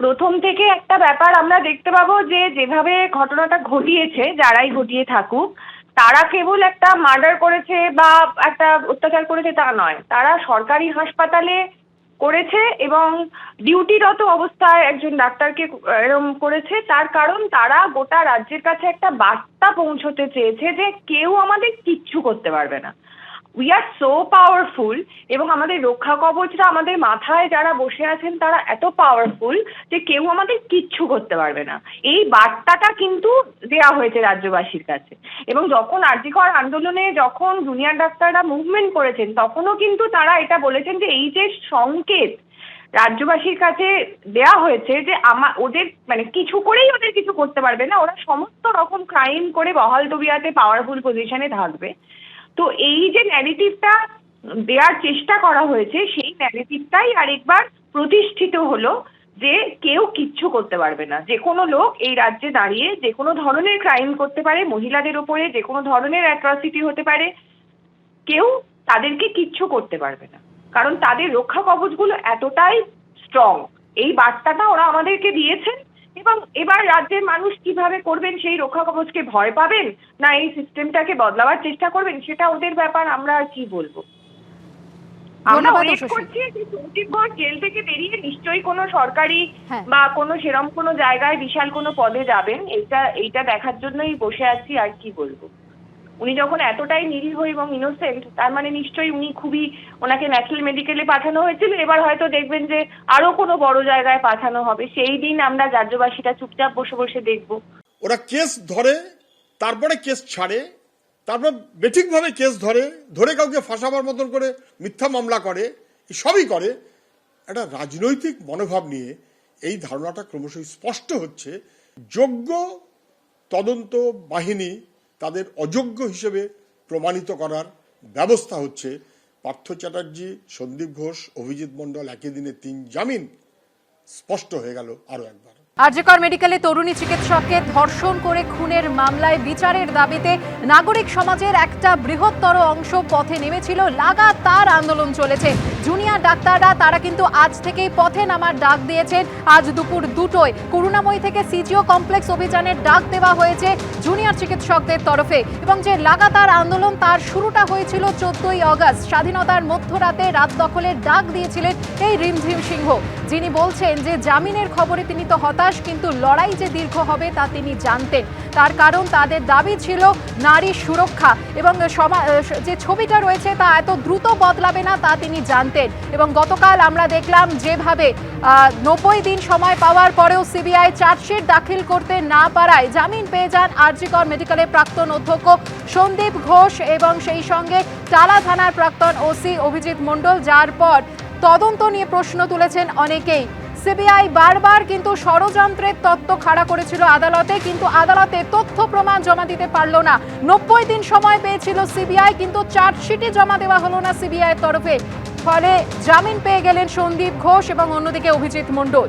প্রথম থেকে একটা ব্যাপার আমরা দেখতে পাবো যে যেভাবে ঘটনাটা ঘটিয়েছে, যারাই ঘটিয়ে থাকুক, তারা কেবল একটা মার্ডার করেছে বা একটা অত্যাচার করেছে তা নয়। তারা সরকারি হাসপাতালে করেছে এবং ডিউটিরত অবস্থায় একজন ডাক্তারকে এরম করেছে। তার কারণ তারা গোটা রাজ্যের কাছে একটা বার্তা পৌঁছতে চেয়েছে যে কেউ আমাদের কিচ্ছু করতে পারবে না। উই আর সো পাওয়ারফুল এবং আমাদের রক্ষা কবচরা আমাদের মাথায় যারা বসে আছেন তারা এত পাওয়ারফুল যে কেউ আমাদের কিচ্ছু করতে পারবে না। এই বার্তাটা কিন্তু দেওয়া হয়েছে রাজ্যবাসীর কাছে। এবং যখন আর্যিকর আন্দোলনে যখন জুনিয়র ডাক্তাররা মুভমেন্ট করেছেন, তখনও কিন্তু তারা এটা বলেছেন যে এই যে সংকেত রাজ্যবাসীর কাছে দেয়া হয়েছে যে আমা ওদের মানে কিছু করেই ওদের কিছু করতে পারবে না। ওরা সমস্ত রকম ক্রাইম করে বহাল তবিয়াতে পাওয়ারফুল পজিশনে থাকবে। তো এই যে ন্যারেটিভটা দেওয়ার চেষ্টা করা হয়েছে, সেই ন্যারেটিভটাই আরেকবার প্রতিষ্ঠিত হলো যে কেউ কিচ্ছু করতে পারবে না। যে কোনো লোক এই রাজ্যে দাঁড়িয়ে যে কোনো ধরনের ক্রাইম করতে পারে, মহিলাদের ওপরে যে কোনো ধরনের অ্যাট্রসিটি হতে পারে, কেউ তাদেরকে কিচ্ছু করতে পারবে না। কারণ তাদের রক্ষা কবচগুলো এতটাই স্ট্রং এই বার্তাটা ওরা আমাদেরকে দিয়েছেন। এবং এবার রাজ্যের মানুষ কীভাবে করবেন সেই রক্ষা কবচকে ভয় পাবেন না এই সিস্টেমটাকে বদলাবার চেষ্টা করবেন সেটা ওদের ব্যাপার আমরা আর কি বলব? আমরা ওয়েট করছি যে ঘোষ জেল থেকে বেরিয়ে নিশ্চয়ই কোনো সরকারি হ্যাঁ। বা কোনো সেরম কোনো জায়গায় বিশাল কোনো পদে যাবেন এইটা এইটা দেখার জন্যই বসে আছি আর কি বলব? উনি যখন এতটাই নিরীহ এবং ইনোসেন্ট তার মানে নিশ্চয়ই উনি খুবই ওনাকে ন্যাশনাল মেডিকেলে পাঠানো হয়েছিল। এবার হয়তো দেখবেন যে আরও কোনো বড় জায়গায় পাঠানো হবে। সেই দিন আমরা রাজ্যবাসীরা চুপচাপ বসে বসে দেখব। ওরা কেস ধরে, তারপরে কেস ছাড়ে, তারপর বেঠিকভাবে কেস ধরে ধরে কাউকে ফাঁসাবার মতন করে মিথ্যা মামলা করে সবই করে। একটা রাজনৈতিক মনোভাব নিয়ে এই ধারণাটা ক্রমশ স্পষ্ট হচ্ছে। যোগ্য তদন্ত বাহিনী তাদের অযোগ্য হিসেবে প্রমাণিত করার ব্যবস্থা হচ্ছে পার্থ চ্যাটার্জি, সন্দীপ ঘোষ, অভিজিৎ মণ্ডল একই দিনে তিন জামিন স্পষ্ট হয়ে গেল আরও একবার। আরজিকর মেডিকেলে তরুণী চিকিৎসককে ধর্ষণ করে খুনের মামলায় বিচারের দাবিতে নাগরিক সমাজের একটা বৃহত্তর অংশ পথে নেমেছিল। লাগাতার আন্দোলন চলেছে। জুনিয়র ডাক্তাররা, তারা কিন্তু আজ থেকেই পথে নামার ডাক দিয়েছেন। আজ দুপুর দুটোয় করুণাময়ী থেকে সিজিও কমপ্লেক্স অভিযানের ডাক দেওয়া হয়েছে জুনিয়র চিকিৎসকদের তরফে এবং যে লাগাতার আন্দোলন তার শুরুটা হয়েছিল চোদ্দই অগস্ট। স্বাধীনতার মধ্যরাতে রাত দখলের ডাক দিয়েছিলেন এই রিমঝিম সিংহ। যিনি বলছেন যে জামিনের খবরে তিনি তো হতাশ, কিন্তু লড়াই যে দীর্ঘ হবে তা তিনি জানতেন। তার কারণ তাদের দাবি ছিল নারী সুরক্ষা এবং যে ছবিটা রয়েছে তা এত দ্রুত বদলাবে না তা তিনি জানতেন। এবং গতকাল আমরা দেখলাম যেভাবে নব্বই দিন সময় পাওয়ার পরেও সিবিআই চার্জশিট দাখিল করতে না পারায় জামিন পেয়ে যান আরজিকর মেডিকেলের প্রাক্তন অধ্যক্ষ সন্দীপ ঘোষ এবং সেই সঙ্গে টালা থানার প্রাক্তন ওসি অভিজিৎ মণ্ডল, যার পর তদন্ত নিয়ে প্রশ্ন তুলেছেন অনেকেই। সিবিআই বারবার কিন্তু ষড়যন্ত্রের তত্ত্ব খাড়া করেছিল আদালতে, কিন্তু আদালতে তথ্য প্রমাণ জমা দিতে পারল না। নব্বই দিন সময় পেয়েছিল সিবিআই, কিন্তু চার্জশিটই জমা দেওয়া হলো না সিবিআই তরফে। ফলে জামিন পেয়ে গেলেন সন্দীপ ঘোষ এবং অন্যদিকে অভিজিৎ মণ্ডল।